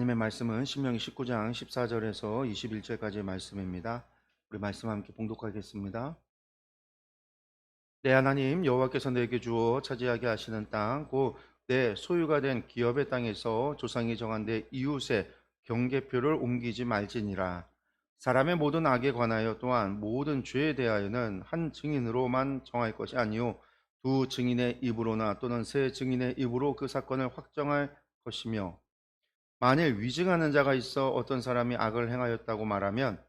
하나님의 말씀은 신명기 19장 14절에서 21절까지의 말씀입니다. 우리 말씀 함께 봉독하겠습니다. 내 하나님 여호와께서 내게 주어 차지하게 하시는 땅, 곧 내 소유가 된 기업의 땅에서 조상이 정한 내 이웃의 경계표를 옮기지 말지니라. 사람의 모든 악에 관하여 또한 모든 죄에 대하여는 한 증인으로만 정할 것이 아니요 두 증인의 입으로나 또는 세 증인의 입으로 그 사건을 확정할 것이며 만일 위증하는 자가 있어 어떤 사람이 악을 행하였다고 말하면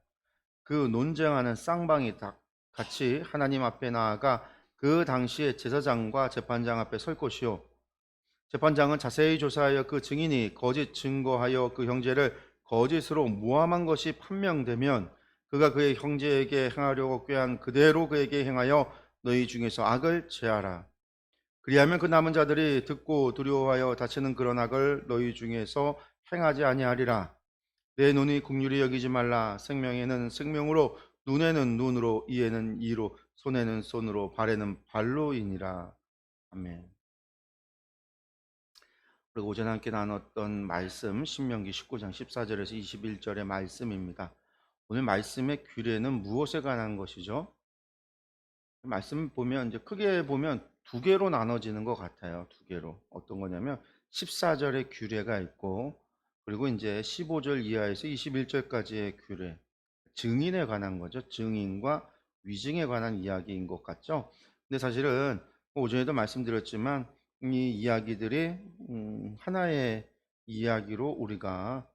그 논쟁하는 쌍방이 다 같이 하나님 앞에 나아가 그 당시에 제사장과 재판장 앞에 설 것이요 재판장은 자세히 조사하여 그 증인이 거짓 증거하여 그 형제를 거짓으로 모함한 것이 판명되면 그가 그의 형제에게 행하려고 꾀한 그대로 그에게 행하여 너희 중에서 악을 제하라. 그리하면 그 남은 자들이 듣고 두려워하여 다치는 그런 악을 너희 중에서 행하지 아니하리라. 내 눈이 국률이 여기지 말라. 생명에는 생명으로, 눈에는 눈으로, 이에는 이로, 손에는 손으로, 발에는 발로이니라. 아멘. 그리고 오전에 함께 나눴던 말씀 신명기 19장 14절에서 21절의 말씀입니다. 오늘 말씀의 규례는 무엇에 관한 것이죠? 말씀 보면 이제 크게 보면 두 개로 나눠지는 것 같아요. 두 개로. 어떤 거냐면 14절의 규례가 있고 그리고 이제 15절 이하에서 21절까지의 규례. 증인에 관한 거죠. 증인과 위증에 관한 이야기인 것 같죠. 근데 사실은 오전에도 말씀드렸지만 이 이야기들이 음, 하나의 이야기로 우리가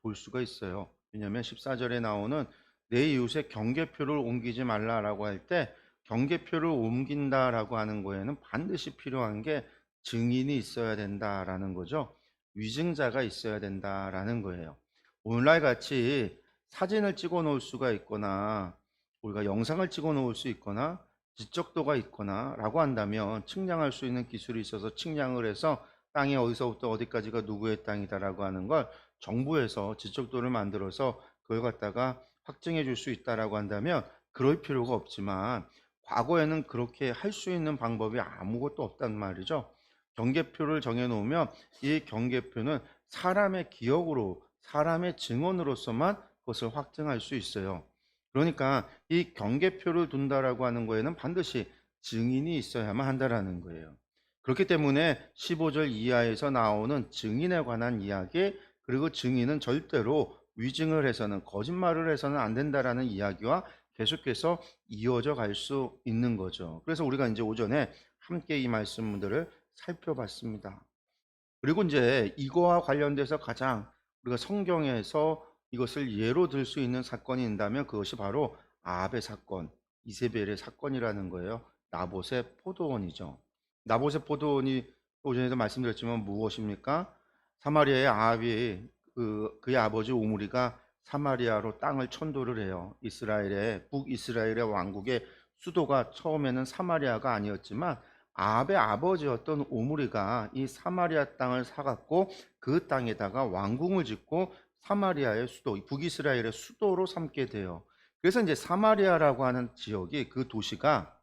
볼 수가 있어요. 왜냐하면 14절에 나오는 내 이웃의 경계표를 옮기지 말라라고 할 때 경계표를 옮긴다라고 하는 거에는 반드시 필요한 게 증인이 있어야 된다라는 거죠. 위증자가 있어야 된다라는 거예요. 오늘날 같이 사진을 찍어 놓을 수가 있거나 우리가 영상을 찍어 놓을 수 있거나 지적도가 있거나 라고 한다면 측량할 수 있는 기술이 있어서 측량을 해서 땅이 어디서부터 어디까지가 누구의 땅이다라고 하는 걸 정부에서 지적도를 만들어서 그걸 갖다가 확증해 줄 수 있다라고 한다면 그럴 필요가 없지만 과거에는 그렇게 할 수 있는 방법이 아무것도 없단 말이죠. 경계표를 정해 놓으면 이 경계표는 사람의 기억으로 사람의 증언으로서만 그것을 확증할 수 있어요. 그러니까 이 경계표를 둔다라고 하는 거에는 반드시 증인이 있어야만 한다라는 거예요. 그렇기 때문에 15절 이하에서 나오는 증인에 관한 이야기 그리고 증인은 절대로 위증을 해서는 거짓말을 해서는 안 된다라는 이야기와 계속해서 이어져 갈 수 있는 거죠. 그래서 우리가 이제 오전에 함께 이 말씀들을 살펴봤습니다. 그리고 이제 이거와 관련돼서 가장 우리가 성경에서 이것을 예로 들 수 있는 사건이 있다면 그것이 바로 아합의 사건, 이세벨의 사건이라는 거예요. 나봇의 포도원이죠. 나봇의 포도원이 오전에도 말씀드렸지만 무엇입니까? 사마리아의 아합이 그, 그의 아버지 오므리가 사마리아로 땅을 천도를 해요. 이스라엘의 북이스라엘의 왕국의 수도가 처음에는 사마리아가 아니었지만 아합의 아버지였던 오므리가 이 사마리아 땅을 사갖고 그 땅에다가 왕궁을 짓고 사마리아의 수도, 북이스라엘의 수도로 삼게 돼요. 그래서 이제 사마리아라고 하는 지역이 그 도시가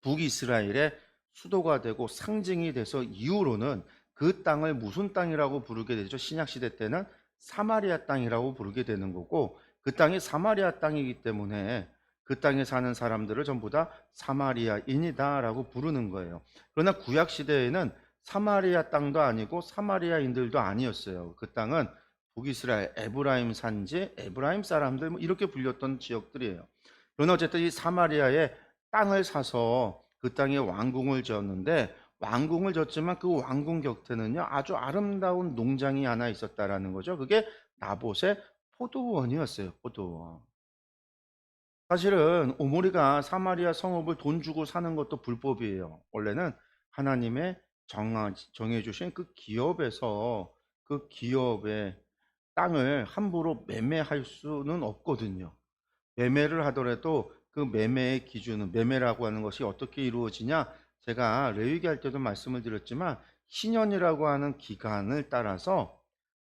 북이스라엘의 수도가 되고 상징이 돼서 이후로는 그 땅을 무슨 땅이라고 부르게 되죠? 신약 시대 때는 사마리아 땅이라고 부르게 되는 거고 그 땅이 사마리아 땅이기 때문에 그 땅에 사는 사람들을 전부 다 사마리아인이다라고 부르는 거예요. 그러나 구약 시대에는 사마리아 땅도 아니고 사마리아인들도 아니었어요. 그 땅은 북이스라엘 에브라임 산지 에브라임 사람들 뭐 이렇게 불렸던 지역들이에요. 그러나 어쨌든 이 사마리아의 땅을 사서 그 땅에 왕궁을 지었는데 왕궁을 졌지만 그 왕궁 곁에는요 아주 아름다운 농장이 하나 있었다라는 거죠. 그게 나봇의 포도원이었어요. 포도원. 사실은 오모리가 사마리아 성읍을 돈 주고 사는 것도 불법이에요. 원래는 하나님의 정해주신 그 기업에서 그 기업의 땅을 함부로 매매할 수는 없거든요. 매매를 하더라도 그 매매의 기준은 매매라고 하는 것이 어떻게 이루어지냐? 제가 레위기 할 때도 말씀을 드렸지만 신년이라고 하는 기간을 따라서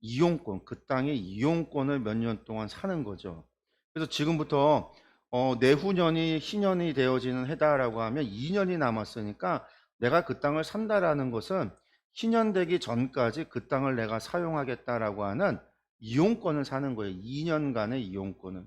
이용권, 그 땅의 이용권을 몇 년 동안 사는 거죠. 그래서 지금부터 어, 내후년이 신년이 되어지는 해다라고 하면 2년이 남았으니까 내가 그 땅을 산다라는 것은 희년 되기 전까지 그 땅을 내가 사용하겠다라고 하는 이용권을 사는 거예요. 2년간의 이용권을.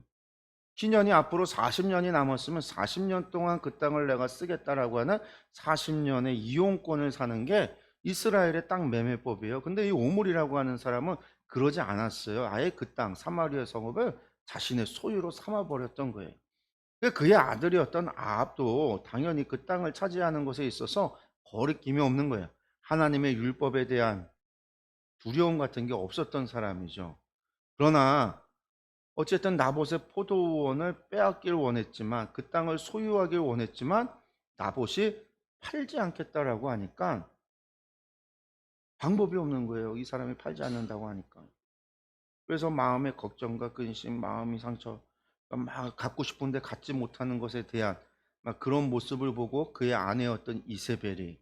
희년이 앞으로 40년이 남았으면 40년 동안 그 땅을 내가 쓰겠다라고 하는 40년의 이용권을 사는 게 이스라엘의 땅 매매법이에요. 근데 이 오물이라고 하는 사람은 그러지 않았어요. 아예 그 땅 사마리아 성읍을 자신의 소유로 삼아 버렸던 거예요. 그 그의 아들이었던 아합도 당연히 그 땅을 차지하는 것에 있어서 거리낌이 없는 거예요. 하나님의 율법에 대한 두려움 같은 게 없었던 사람이죠. 그러나 어쨌든 나봇의 포도원을 빼앗길 원했지만 그 땅을 소유하길 원했지만 나봇이 팔지 않겠다라고 하니까 방법이 없는 거예요. 이 사람이 팔지 않는다고 하니까. 그래서 마음의 걱정과 근심, 마음이 상처, 막 갖고 싶은데 갖지 못하는 것에 대한 막 그런 모습을 보고 그의 아내였던 이세벨이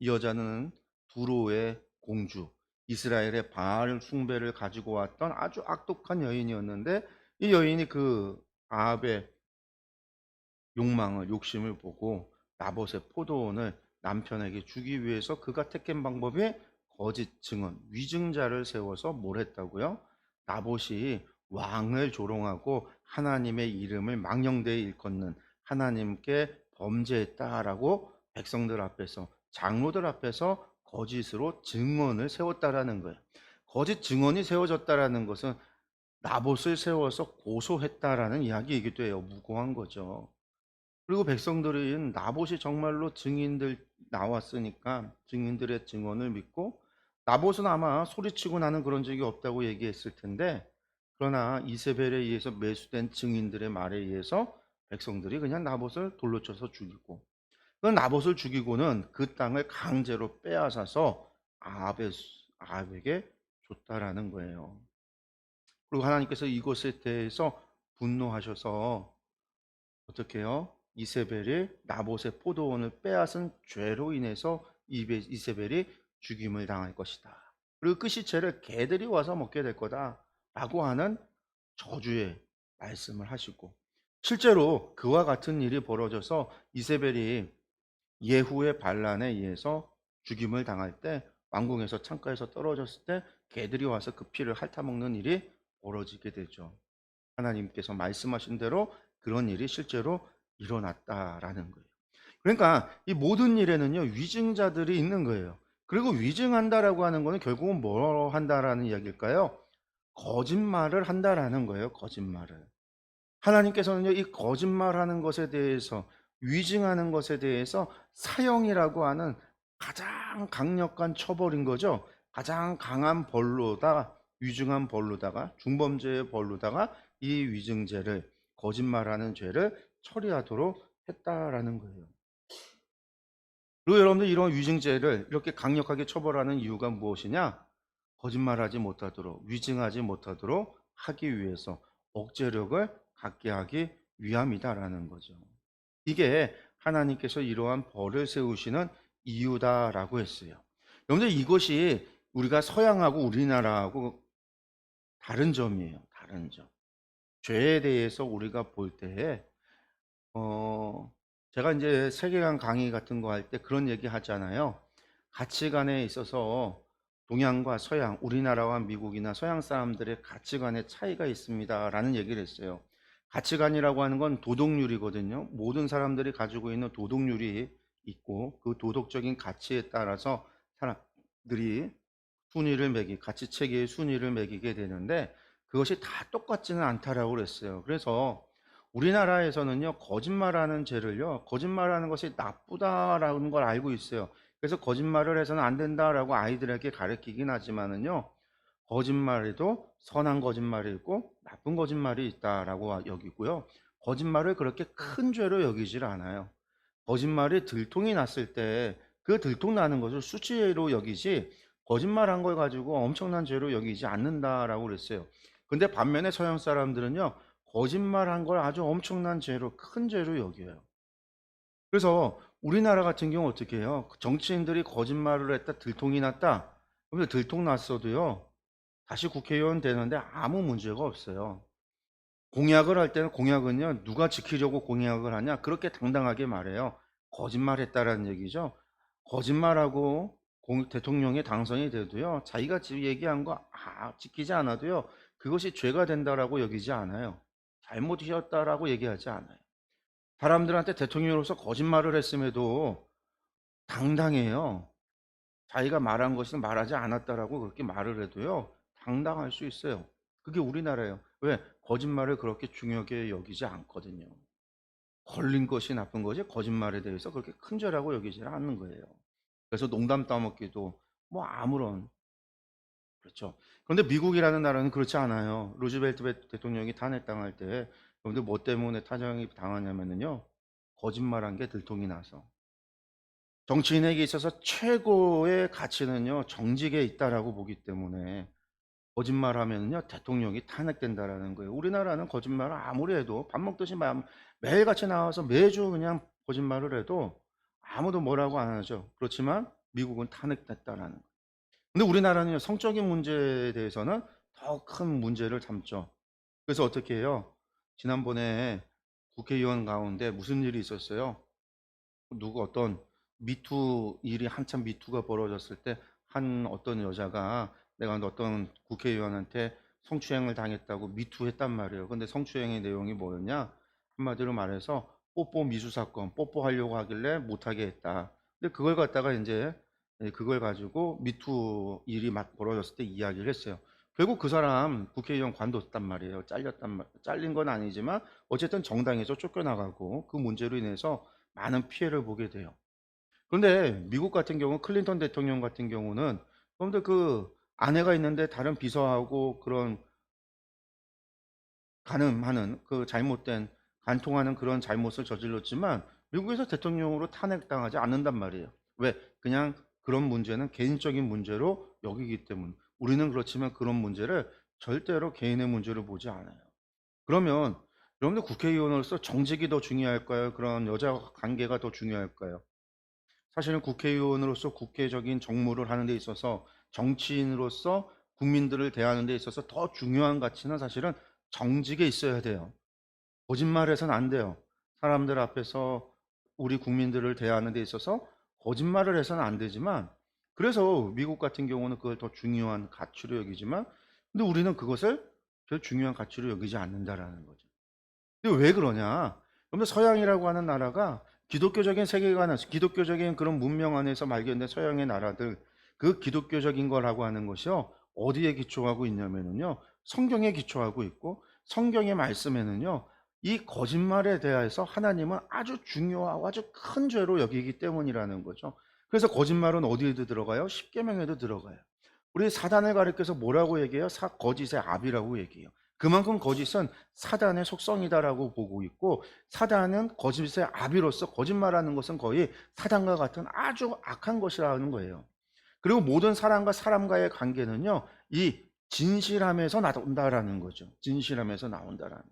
이 여자는 두로의 공주, 이스라엘의 바알 숭배를 가지고 왔던 아주 악독한 여인이었는데 이 여인이 그 아합의 욕망을 욕심을 보고 나봇의 포도원을 남편에게 주기 위해서 그가 택한 방법이 거짓 증언, 위증자를 세워서 뭘 했다고요? 나봇이 왕을 조롱하고 하나님의 이름을 망령되이 일컫는 하나님께 범죄했다라고 백성들 앞에서 장로들 앞에서 거짓으로 증언을 세웠다라는 거예요. 거짓 증언이 세워졌다라는 것은 나봇을 세워서 고소했다라는 이야기이기도 해요. 무고한 거죠. 그리고 백성들은 나봇이 정말로 증인들 나왔으니까 증인들의 증언을 믿고 나봇은 아마 소리치고 나는 그런 적이 없다고 얘기했을 텐데 그러나 이세벨에 의해서 매수된 증인들의 말에 의해서 백성들이 그냥 나봇을 돌로 쳐서 죽이고 그 나봇을 죽이고는 그 땅을 강제로 빼앗아서 아합의, 아합에게 줬다라는 거예요. 그리고 하나님께서 이것에 대해서 분노하셔서 어떻게 해요? 이세벨이 나봇의 포도원을 빼앗은 죄로 인해서 이세벨이 죽임을 당할 것이다. 그리고 그 시체를 개들이 와서 먹게 될 거다 라고 하는 저주의 말씀을 하시고 실제로 그와 같은 일이 벌어져서 이세벨이 예후의 반란에 의해서 죽임을 당할 때 왕궁에서 창가에서 떨어졌을 때 개들이 와서 그 피를 핥아먹는 일이 벌어지게 되죠. 하나님께서 말씀하신 대로 그런 일이 실제로 일어났다라는 거예요. 그러니까 이 모든 일에는요 위증자들이 있는 거예요. 그리고 위증한다라고 하는 거는 결국은 뭐 한다라는 이야기일까요? 거짓말을 한다라는 거예요. 거짓말을. 하나님께서는요 이 거짓말하는 것에 대해서 위증하는 것에 대해서 사형이라고 하는 가장 강력한 처벌인 거죠. 가장 강한 벌로다 위증한 벌로다가 중범죄의 벌로다가 이 위증죄를 거짓말하는 죄를 처리하도록 했다라는 거예요. 그리고 여러분들 이런 위증죄를 이렇게 강력하게 처벌하는 이유가 무엇이냐? 거짓말하지 못하도록 위증하지 못하도록 하기 위해서 억제력을 갖게 하기 위함이다라는 거죠. 이게 하나님께서 이러한 벌을 세우시는 이유다라고 했어요. 여러분들 이것이 우리가 서양하고 우리나라하고 다른 점이에요. 다른 점. 죄에 대해서 우리가 볼 때에 어 제가 이제 세계관 강의 같은 거 할 때 그런 얘기 하잖아요. 가치관에 있어서 동양과 서양, 우리나라와 미국이나 서양 사람들의 가치관의 차이가 있습니다 라는 얘기를 했어요. 가치관이라고 하는 건 도덕률이거든요. 모든 사람들이 가지고 있는 도덕률이 있고 그 도덕적인 가치에 따라서 사람들이 순위를 매기, 가치 체계의 순위를 매기게 되는데 그것이 다 똑같지는 않다라고 그랬어요. 그래서 우리나라에서는요, 거짓말하는 죄를요, 거짓말하는 것이 나쁘다라는 걸 알고 있어요. 그래서 거짓말을 해서는 안 된다라고 아이들에게 가르치긴 하지만은요, 거짓말에도 선한 거짓말이 있고 나쁜 거짓말이 있다라고 여기고요. 거짓말을 그렇게 큰 죄로 여기질 않아요. 거짓말이 들통이 났을 때 그 들통 나는 것을 수치로 여기지 거짓말한 걸 가지고 엄청난 죄로 여기지 않는다라고 그랬어요. 근데 반면에 서양 사람들은요, 거짓말한 걸 아주 엄청난 죄로, 큰 죄로 여겨요. 그래서 우리나라 같은 경우 어떻게 해요? 정치인들이 거짓말을 했다, 들통이 났다. 그런데 들통 났어도요, 다시 국회의원 되는데 아무 문제가 없어요. 공약을 할 때는 공약은요, 누가 지키려고 공약을 하냐? 그렇게 당당하게 말해요. 거짓말 했다라는 얘기죠. 거짓말하고 공- 대통령이 당선이 돼도요, 자기가 지금 얘기한 거 아, 지키지 않아도요, 그것이 죄가 된다라고 여기지 않아요. 잘못이었다라고 얘기하지 않아요. 사람들한테 대통령으로서 거짓말을 했음에도 당당해요. 자기가 말한 것은 말하지 않았다라고 그렇게 말을 해도요, 당당할 수 있어요. 그게 우리나라예요. 왜? 거짓말을 그렇게 중요하게 여기지 않거든요. 걸린 것이 나쁜 거지, 거짓말에 대해서 그렇게 큰 죄라고 여기지 않는 거예요. 그래서 농담 따먹기도 뭐 아무런 그렇죠. 그런데 미국이라는 나라는 그렇지 않아요. 루즈벨트 배- 대통령이 탄핵당할 때 여러분들 뭐 때문에 탄핵이 당하냐면요. 거짓말한 게 들통이 나서. 정치인에게 있어서 최고의 가치는요. 정직에 있다라고 보기 때문에 거짓말하면요. 대통령이 탄핵된다라는 거예요. 우리나라는 거짓말을 아무리 해도 밥 먹듯이 마- 매일같이 나와서 매주 그냥 거짓말을 해도 아무도 뭐라고 안 하죠. 그렇지만 미국은 탄핵됐다라는 거예요. 근데 우리나라는 성적인 문제에 대해서는 더 큰 문제를 삼죠. 그래서 어떻게 해요? 지난번에 국회의원 가운데 무슨 일이 있었어요? 누구 어떤 미투 일이 한참 미투가 벌어졌을 때 한 어떤 여자가 내가 어떤 국회의원한테 성추행을 당했다고 미투했단 말이에요. 근데 성추행의 내용이 뭐였냐? 한마디로 말해서 뽀뽀 미수 사건, 뽀뽀하려고 하길래 못하게 했다. 근데 그걸 갖다가 이제 예, 그걸 가지고 미투 일이 막 벌어졌을 때 이야기를 했어요. 결국 그 사람 국회의원 관뒀단 말이에요. 잘렸단 말, 잘린 건 아니지만 어쨌든 정당에서 쫓겨나가고 그 문제로 인해서 많은 피해를 보게 돼요. 그런데 미국 같은 경우 클린턴 대통령 같은 경우는 그런데 그 아내가 있는데 다른 비서하고 그런 가늠하는 그 잘못된 간통하는 그런 잘못을 저질렀지만 미국에서 대통령으로 탄핵당하지 않는단 말이에요. 왜? 그냥 그런 문제는 개인적인 문제로 여기기 때문. 우리는 그렇지만 그런 문제를 절대로 개인의 문제로 보지 않아요. 그러면 여러분들 국회의원으로서 정직이 더 중요할까요? 그런 여자 관계가 더 중요할까요? 사실은 국회의원으로서 국회적인 정무를 하는 데 있어서 정치인으로서 국민들을 대하는 데 있어서 더 중요한 가치는 사실은 정직에 있어야 돼요. 거짓말해서는 안 돼요. 사람들 앞에서 우리 국민들을 대하는 데 있어서 거짓말을 해서는 안 되지만 그래서 미국 같은 경우는 그걸 더 중요한 가치로 여기지만 근데 우리는 그것을 별 중요한 가치로 여기지 않는다라는 거죠. 근데 왜 그러냐? 그러면 서양이라고 하는 나라가 기독교적인 세계관, 기독교적인 그런 문명 안에서 발견된 서양의 나라들, 그 기독교적인 거라고 하는 것이요. 어디에 기초하고 있냐면요. 성경에 기초하고 있고, 성경의 말씀에는요. 이 거짓말에 대해서 하나님은 아주 중요하고 아주 큰 죄로 여기기 때문이라는 거죠. 그래서 거짓말은 어디에도 들어가요? 십계명에도 들어가요. 우리 사단을 가리켜서 뭐라고 얘기해요? 사, 거짓의 압이라고 얘기해요. 그만큼 거짓은 사단의 속성이다라고 보고 있고 사단은 거짓의 아비로서 거짓말하는 것은 거의 사단과 같은 아주 악한 것이라는 거예요. 그리고 모든 사람과 사람과의 관계는요, 이 진실함에서 나온다라는 거죠. 진실함에서 나온다라는.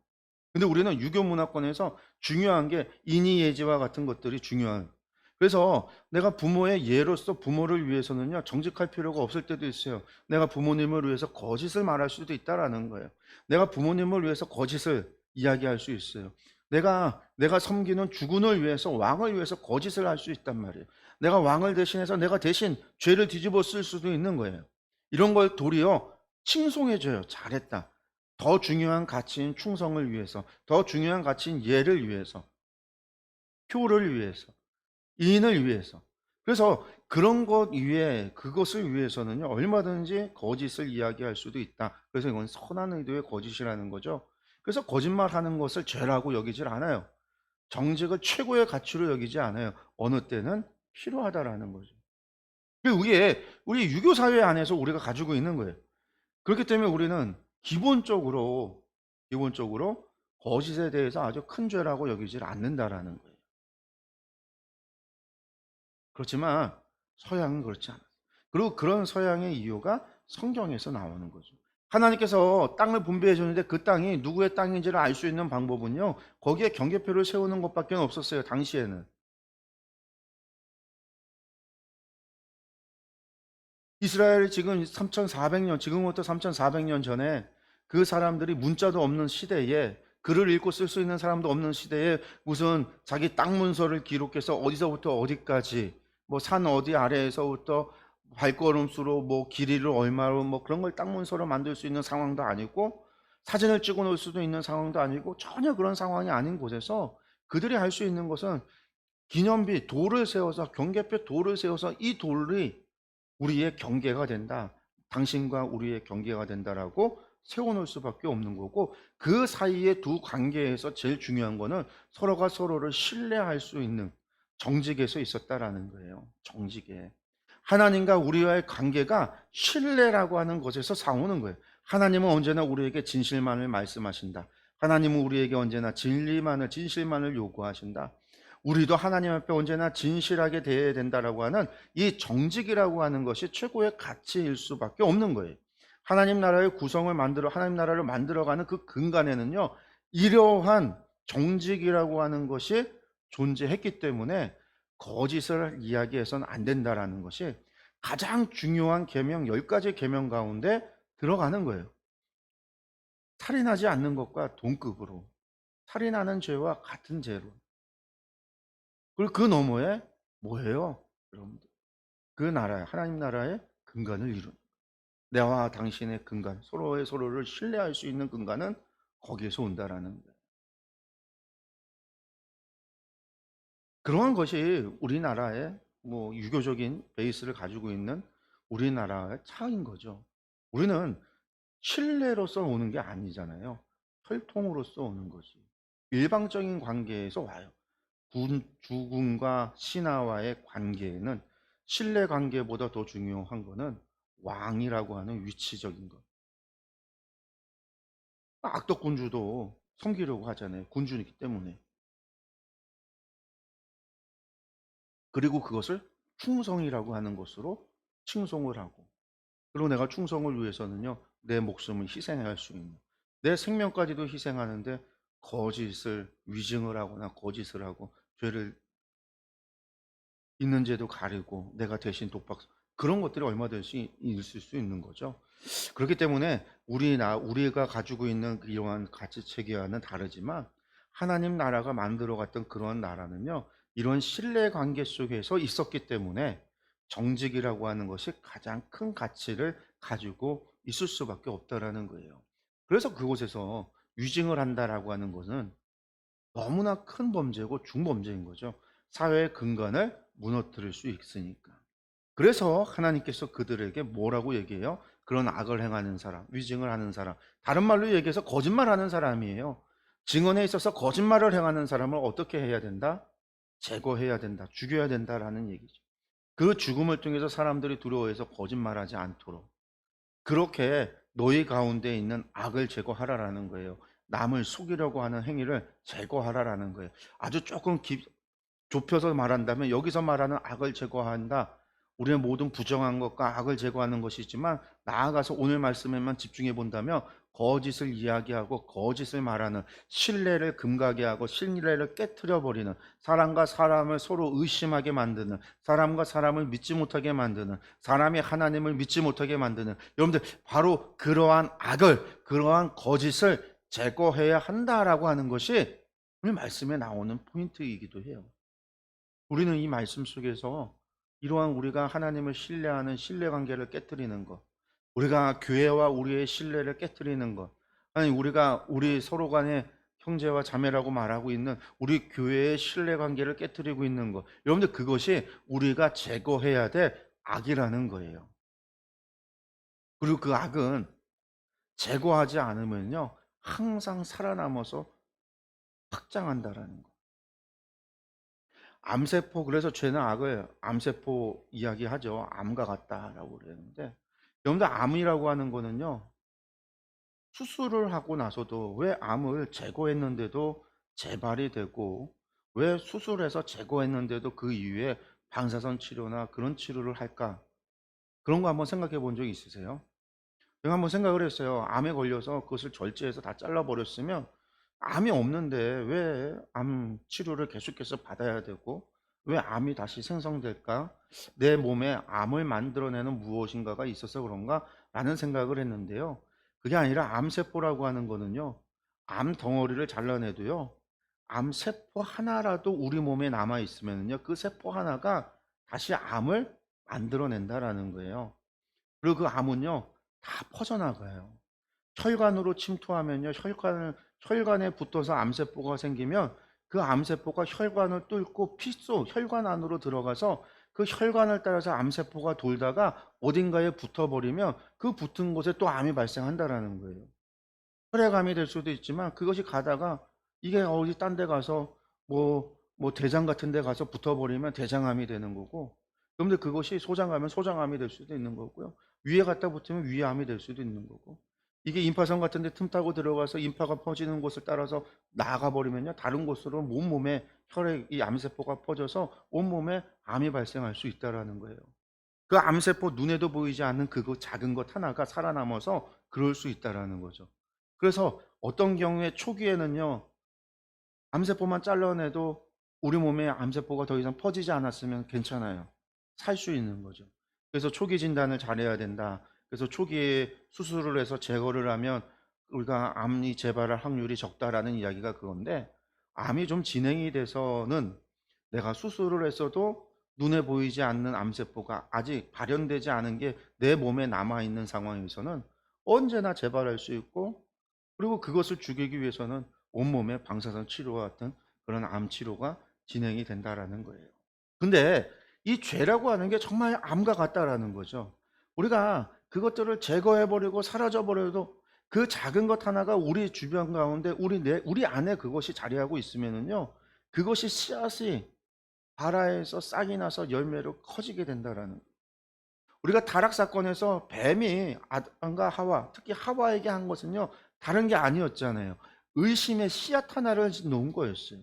근데 우리는 유교 문화권에서 중요한 게 인의예지와 같은 것들이 중요한. 그래서 내가 부모의 예로서 부모를 위해서는요, 정직할 필요가 없을 때도 있어요. 내가 부모님을 위해서 거짓을 말할 수도 있다라는 거예요. 내가 부모님을 위해서 거짓을 이야기할 수 있어요. 내가 내가 섬기는 주군을 위해서 왕을 위해서 거짓을 할 수 있단 말이에요. 내가 왕을 대신해서 내가 대신 죄를 뒤집어 쓸 수도 있는 거예요. 이런 걸 도리어 칭송해줘요. 잘했다. 더 중요한 가치인 충성을 위해서, 더 중요한 가치인 예를 위해서, 표를 위해서, 인을 위해서. 그래서 그런 것 위에 그것을 위해서는요 얼마든지 거짓을 이야기할 수도 있다. 그래서 이건 선한 의도의 거짓이라는 거죠. 그래서 거짓말하는 것을 죄라고 여기질 않아요. 정직을 최고의 가치로 여기지 않아요. 어느 때는 필요하다라는 거죠. 그게 우리 유교 사회 안에서 우리가 가지고 있는 거예요. 그렇기 때문에 우리는 기본적으로 기본적으로 거짓에 대해서 아주 큰 죄라고 여기질 않는다라는 거예요. 그렇지만 서양은 그렇지 않아요. 그리고 그런 서양의 이유가 성경에서 나오는 거죠. 하나님께서 땅을 분배해 줬는데 그 땅이 누구의 땅인지를 알 수 있는 방법은요. 거기에 경계표를 세우는 것밖에 없었어요. 당시에는. 이스라엘이 지금 3,400년, 지금부터 3,400년 전에 그 사람들이 문자도 없는 시대에 글을 읽고 쓸 수 있는 사람도 없는 시대에 무슨 자기 땅 문서를 기록해서 어디서부터 어디까지 뭐 산 어디 아래에서부터 발걸음수로 뭐 길이를 얼마로 뭐 그런 걸 딱 문서로 만들 수 있는 상황도 아니고 사진을 찍어 놓을 수도 있는 상황도 아니고 전혀 그런 상황이 아닌 곳에서 그들이 할 수 있는 것은 기념비 돌을 세워서 경계표 돌을 세워서 이 돌이 우리의 경계가 된다. 당신과 우리의 경계가 된다라고 세워놓을 수밖에 없는 거고 그 사이의 두 관계에서 제일 중요한 거는 서로가 서로를 신뢰할 수 있는 정직에서 있었다라는 거예요. 정직에. 하나님과 우리와의 관계가 신뢰라고 하는 것에서 사오는 거예요. 하나님은 언제나 우리에게 진실만을 말씀하신다. 하나님은 우리에게 언제나 진리만을 진실만을 요구하신다. 우리도 하나님 앞에 언제나 진실하게 대해야 된다라고 하는 이 정직이라고 하는 것이 최고의 가치일 수밖에 없는 거예요. 하나님 나라의 구성을 만들어 하나님 나라를 만들어가는 그 근간에는요 이러한 정직이라고 하는 것이 존재했기 때문에 거짓을 이야기해서는 안 된다라는 것이 가장 중요한 계명 10가지 계명 가운데 들어가는 거예요. 살인하지 않는 것과 동급으로 살인하는 죄와 같은 죄로 그리고 그 너머에 뭐예요? 여러분들 그 나라의 하나님 나라의 근간을 이룬 내와 당신의 근간 서로의 서로를 신뢰할 수 있는 근간은 거기에서 온다라는 거예요. 그러한 것이 우리나라의 뭐 유교적인 베이스를 가지고 있는 우리나라의 차이인 거죠. 우리는 신뢰로서 오는 게 아니잖아요. 혈통으로서 오는 것이. 일방적인 관계에서 와요. 군, 주군과 신하와의 관계에는 신뢰 관계보다 더 중요한 거는 왕이라고 하는 위치적인 것. 악덕 군주도 섬기려고 하잖아요. 군주이기 때문에. 그리고 그것을 충성이라고 하는 것으로 칭송을 하고 그리고 내가 충성을 위해서는요 내 목숨을 희생할 수 있는 내 생명까지도 희생하는데 거짓을 위증을 하거나 거짓을 하고 죄를 있는 죄도 가리고 내가 대신 독박 그런 것들이 얼마든지 있을 수 있는 거죠. 그렇기 때문에 우리 나 우리가 가지고 있는 이러한 가치 체계와는 다르지만 하나님 나라가 만들어 갔던 그런 나라는요. 이런 신뢰 관계 속에서 있었기 때문에 정직이라고 하는 것이 가장 큰 가치를 가지고 있을 수밖에 없다라는 거예요. 그래서 그곳에서 위증을 한다라고 하는 것은 너무나 큰 범죄고 중범죄인 거죠. 사회의 근간을 무너뜨릴 수 있으니까. 그래서 하나님께서 그들에게 뭐라고 얘기해요? 그런 악을 행하는 사람, 위증을 하는 사람. 다른 말로 얘기해서 거짓말하는 사람이에요. 증언에 있어서 거짓말을 행하는 사람을 어떻게 해야 된다? 제거해야 된다. 죽여야 된다라는 얘기죠. 그 죽음을 통해서 사람들이 두려워해서 거짓말하지 않도록 그렇게 너희 가운데 있는 악을 제거하라라는 거예요. 남을 속이려고 하는 행위를 제거하라라는 거예요. 아주 조금 깊, 좁혀서 말한다면 여기서 말하는 악을 제거한다. 우리의 모든 부정한 것과 악을 제거하는 것이지만 나아가서 오늘 말씀에만 집중해 본다면 거짓을 이야기하고 거짓을 말하는 신뢰를 금가게 하고 신뢰를 깨뜨려 버리는 사람과 사람을 서로 의심하게 만드는 사람과 사람을 믿지 못하게 만드는 사람이 하나님을 믿지 못하게 만드는 여러분들 바로 그러한 악을 그러한 거짓을 제거해야 한다라고 하는 것이 오늘 말씀에 나오는 포인트이기도 해요. 우리는 이 말씀 속에서 이러한 우리가 하나님을 신뢰하는 신뢰 관계를 깨뜨리는 것, 우리가 교회와 우리의 신뢰를 깨뜨리는 것, 아니 우리가 우리 서로 간의 형제와 자매라고 말하고 있는 우리 교회의 신뢰 관계를 깨뜨리고 있는 것, 여러분들 그것이 우리가 제거해야 될 악이라는 거예요. 그리고 그 악은 제거하지 않으면요 항상 살아남아서 확장한다라는 거. 암세포 그래서 죄는 악을 암세포 이야기하죠. 암과 같다라고 그랬는데 여러분들 암이라고 하는 거는요. 수술을 하고 나서도 왜 암을 제거했는데도 재발이 되고 왜 수술해서 제거했는데도 그 이후에 방사선 치료나 그런 치료를 할까? 그런 거 한번 생각해 본 적 있으세요? 제가 한번 생각을 했어요. 암에 걸려서 그것을 절제해서 다 잘라버렸으면 암이 없는데 왜 암 치료를 계속해서 받아야 되고 왜 암이 다시 생성될까? 내 몸에 암을 만들어내는 무엇인가가 있어서 그런가? 라는 생각을 했는데요. 그게 아니라 암세포라고 하는 거는요. 암 덩어리를 잘라내도요. 암세포 하나라도 우리 몸에 남아 있으면요. 그 세포 하나가 다시 암을 만들어낸다라는 거예요. 그리고 그 암은요 다 퍼져나가요. 혈관으로 침투하면요 혈관을 혈관에 붙어서 암세포가 생기면 그 암세포가 혈관을 뚫고 피 속 혈관 안으로 들어가서 그 혈관을 따라서 암세포가 돌다가 어딘가에 붙어버리면 그 붙은 곳에 또 암이 발생한다라는 거예요. 혈액암이 될 수도 있지만 그것이 가다가 이게 어디 딴 데 가서 뭐, 뭐 대장 같은 데 가서 붙어버리면 대장암이 되는 거고 그런데 그것이 소장 가면 소장암이 될 수도 있는 거고요. 위에 갖다 붙으면 위암이 될 수도 있는 거고 이게 인파선 같은 데 틈 타고 들어가서 인파가 퍼지는 곳을 따라서 나가 버리면요. 다른 곳으로 온 몸에 혈액 이 암세포가 퍼져서 온 몸에 암이 발생할 수 있다라는 거예요. 그 암세포 눈에도 보이지 않는 그거 작은 것 하나가 살아남아서 그럴 수 있다라는 거죠. 그래서 어떤 경우에 초기에는요. 암세포만 잘라내도 우리 몸에 암세포가 더 이상 퍼지지 않았으면 괜찮아요. 살 수 있는 거죠. 그래서 초기 진단을 잘해야 된다. 그래서 초기에 수술을 해서 제거를 하면 우리가 암이 재발할 확률이 적다라는 이야기가 그건데 암이 좀 진행이 돼서는 내가 수술을 했어도 눈에 보이지 않는 암세포가 아직 발현되지 않은 게 내 몸에 남아 있는 상황에서는 언제나 재발할 수 있고 그리고 그것을 죽이기 위해서는 온몸에 방사선 치료와 같은 그런 암 치료가 진행이 된다라는 거예요. 근데 이 죄라고 하는 게 정말 암과 같다라는 거죠. 우리가 그것들을 제거해 버리고 사라져 버려도 그 작은 것 하나가 우리 주변 가운데 우리 내 우리 안에 그것이 자리하고 있으면은요. 그것이 씨앗이 발아에서 싹이 나서 열매로 커지게 된다라는. 우리가 타락 사건에서 뱀이 아담과 하와, 특히 하와에게 한 것은요. 다른 게 아니었잖아요. 의심의 씨앗 하나를 놓은 거였어요.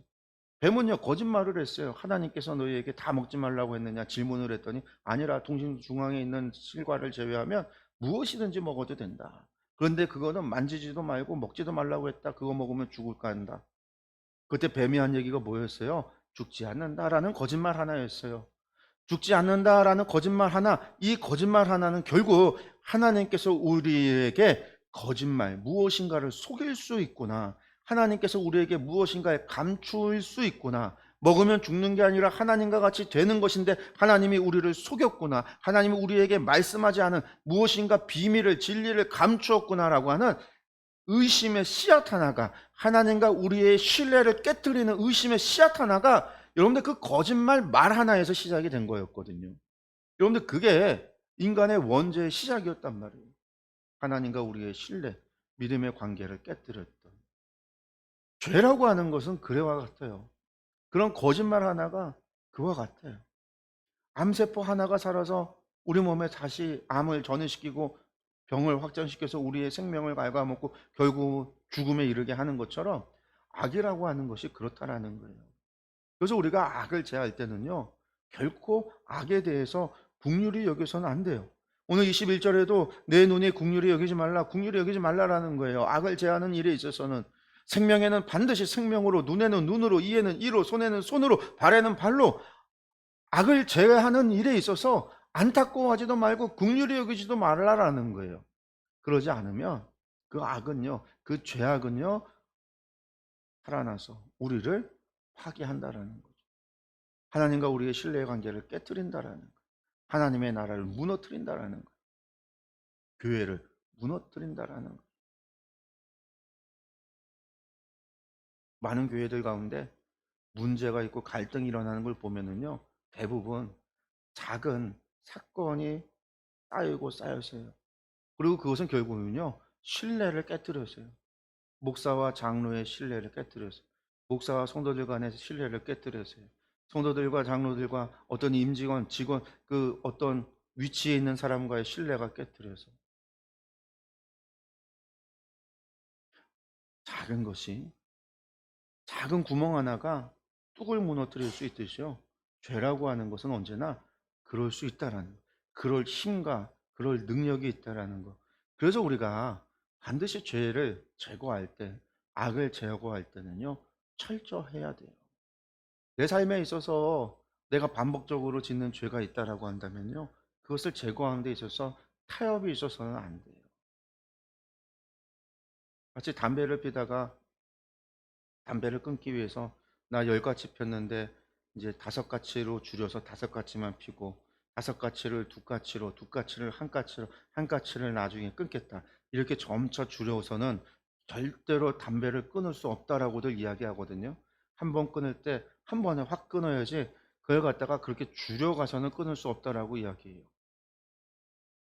뱀은요 거짓말을 했어요. 하나님께서 너희에게 다 먹지 말라고 했느냐 질문을 했더니 아니라 동심 중앙에 있는 실과를 제외하면 무엇이든지 먹어도 된다. 그런데 그거는 만지지도 말고 먹지도 말라고 했다. 그거 먹으면 죽을까 한다. 그때 뱀이 한 얘기가 뭐였어요? 죽지 않는다라는 거짓말 하나였어요. 죽지 않는다라는 거짓말 하나, 이 거짓말 하나는 결국 하나님께서 우리에게 거짓말, 무엇인가를 속일 수 있구나. 하나님께서 우리에게 무엇인가에 감출 수 있구나. 먹으면 죽는 게 아니라 하나님과 같이 되는 것인데 하나님이 우리를 속였구나. 하나님이 우리에게 말씀하지 않은 무엇인가 비밀을, 진리를 감추었구나라고 하는 의심의 씨앗 하나가 하나님과 우리의 신뢰를 깨뜨리는 의심의 씨앗 하나가 여러분들 그 거짓말 말 하나에서 시작이 된 거였거든요. 여러분들 그게 인간의 원죄의 시작이었단 말이에요. 하나님과 우리의 신뢰, 믿음의 관계를 깨뜨렸던. 죄라고 하는 것은 그래와 같아요. 그런 거짓말 하나가 그와 같아요. 암세포 하나가 살아서 우리 몸에 다시 암을 전이시키고 병을 확장시켜서 우리의 생명을 갉아먹고 결국 죽음에 이르게 하는 것처럼 악이라고 하는 것이 그렇다라는 거예요. 그래서 우리가 악을 제할 때는요, 결코 악에 대해서 국률이 여겨서는 안 돼요. 오늘 21절에도 내 눈에 국률이 여기지 말라, 국률이 여기지 말라라는 거예요. 악을 제하는 일에 있어서는 생명에는 반드시 생명으로, 눈에는 눈으로, 이에는 이로, 손에는 손으로, 발에는 발로 악을 제하는 일에 있어서 안타까워하지도 말고 국률이 여기지도 말라라는 거예요. 그러지 않으면 그 악은요, 그 죄악은요, 살아나서 우리를 파괴한다라는 거죠. 하나님과 우리의 신뢰의 관계를 깨뜨린다라는 거예요. 하나님의 나라를 무너뜨린다라는 거예요. 교회를 무너뜨린다라는 거예요. 많은 교회들 가운데 문제가 있고 갈등이 일어나는 걸 보면은요, 대부분 작은 사건이 쌓이고 쌓여서요. 그리고 그것은 결국은요, 신뢰를 깨뜨렸어요. 목사와 장로의 신뢰를 깨뜨렸어요. 목사와 성도들 간의 신뢰를 깨뜨렸어요. 성도들과 장로들과 어떤 임직원, 직원, 그 어떤 위치에 있는 사람과의 신뢰가 깨뜨려서 작은 것이 작은 구멍 하나가 뚝을 무너뜨릴 수 있듯이요. 죄라고 하는 것은 언제나 그럴 수 있다라는 거. 그럴 힘과 그럴 능력이 있다라는 거. 그래서 우리가 반드시 죄를 제거할 때, 악을 제거할 때는요, 철저해야 돼요. 내 삶에 있어서 내가 반복적으로 짓는 죄가 있다라고 한다면요, 그것을 제거하는 데 있어서 타협이 있어서는 안 돼요. 마치 담배를 피다가 담배를 끊기 위해서 나 열 가치 폈는데 이제 다섯 가치로 줄여서 다섯 가치만 피고 다섯 가치를 두 가치로, 두 가치를 한 가치로, 한 가치를 나중에 끊겠다. 이렇게 점차 줄여서는 절대로 담배를 끊을 수 없다라고들 이야기하거든요. 한 번 끊을 때 한 번에 확 끊어야지 그걸 갖다가 그렇게 줄여가서는 끊을 수 없다라고 이야기해요.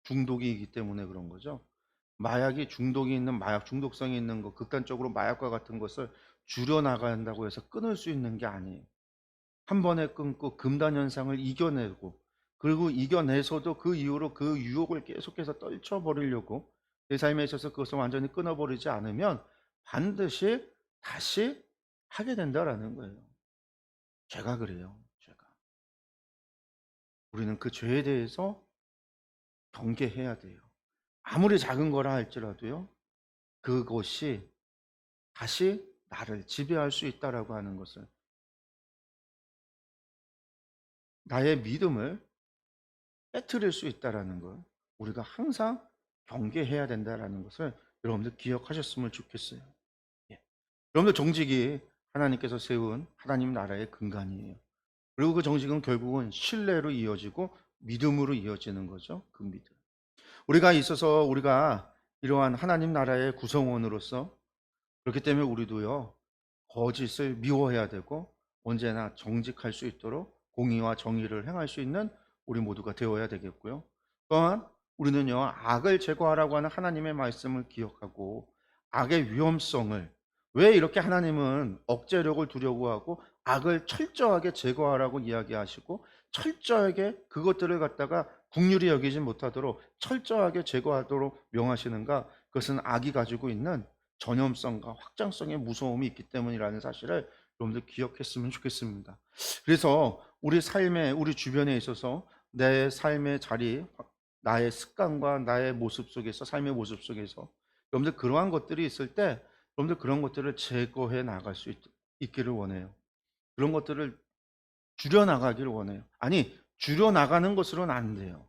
중독이기 때문에 그런 거죠. 마약이 중독이 있는 마약 중독성이 있는 거 극단적으로 마약과 같은 것을 줄여 나간다고 해서 끊을 수 있는 게 아니에요. 한 번에 끊고 금단 현상을 이겨내고 그리고 이겨내서도 그 이후로 그 유혹을 계속해서 떨쳐 버리려고 내 삶에 있어서 그것을 완전히 끊어 버리지 않으면 반드시 다시 하게 된다라는 거예요. 죄가 그래요. 죄가. 우리는 그 죄에 대해서 경계해야 돼요. 아무리 작은 거라 할지라도요. 그것이 다시 나를 지배할 수 있다라고 하는 것을 나의 믿음을 깨뜨릴 수 있다라는 걸 우리가 항상 경계해야 된다라는 것을 여러분들 기억하셨으면 좋겠어요. 예. 여러분들 정직이 하나님께서 세운 하나님 나라의 근간이에요. 그리고 그 정직은 결국은 신뢰로 이어지고 믿음으로 이어지는 거죠. 그 믿음. 우리가 있어서 우리가 이러한 하나님 나라의 구성원으로서 그렇기 때문에 우리도요 거짓을 미워해야 되고 언제나 정직할 수 있도록 공의와 정의를 행할 수 있는 우리 모두가 되어야 되겠고요. 또한 우리는요 악을 제거하라고 하는 하나님의 말씀을 기억하고 악의 위험성을 왜 이렇게 하나님은 억제력을 두려고 하고 악을 철저하게 제거하라고 이야기하시고 철저하게 그것들을 갖다가 국률이 여기지 못하도록 철저하게 제거하도록 명하시는가? 그것은 악이 가지고 있는 전염성과 확장성의 무서움이 있기 때문이라는 사실을 여러분들 기억했으면 좋겠습니다. 그래서 우리 삶에 우리 주변에 있어서 내 삶의 자리, 나의 습관과 나의 모습 속에서 삶의 모습 속에서 여러분들 그러한 것들이 있을 때 여러분들 그런 것들을 제거해 나갈 수 있, 있기를 원해요. 그런 것들을 줄여 나가기를 원해요. 아니 줄여 나가는 것으로는 안 돼요.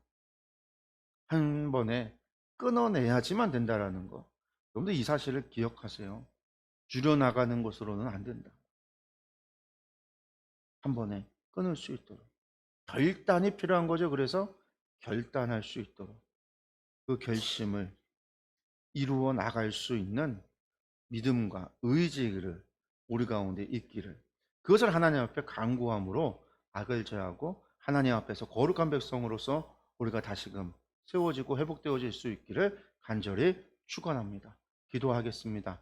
한 번에 끊어내야지만 된다라는 거. 여러분들 이 사실을 기억하세요. 줄여 나가는 것으로는 안 된다. 한 번에 끊을 수 있도록 결단이 필요한 거죠. 그래서 결단할 수 있도록 그 결심을 이루어 나갈 수 있는 믿음과 의지를 우리 가운데 있기를 그것을 하나님 앞에 간구함으로 악을 제하고 하나님 앞에서 거룩한 백성으로서 우리가 다시금 세워지고 회복되어질 수 있기를 간절히 축원합니다. 기도하겠습니다.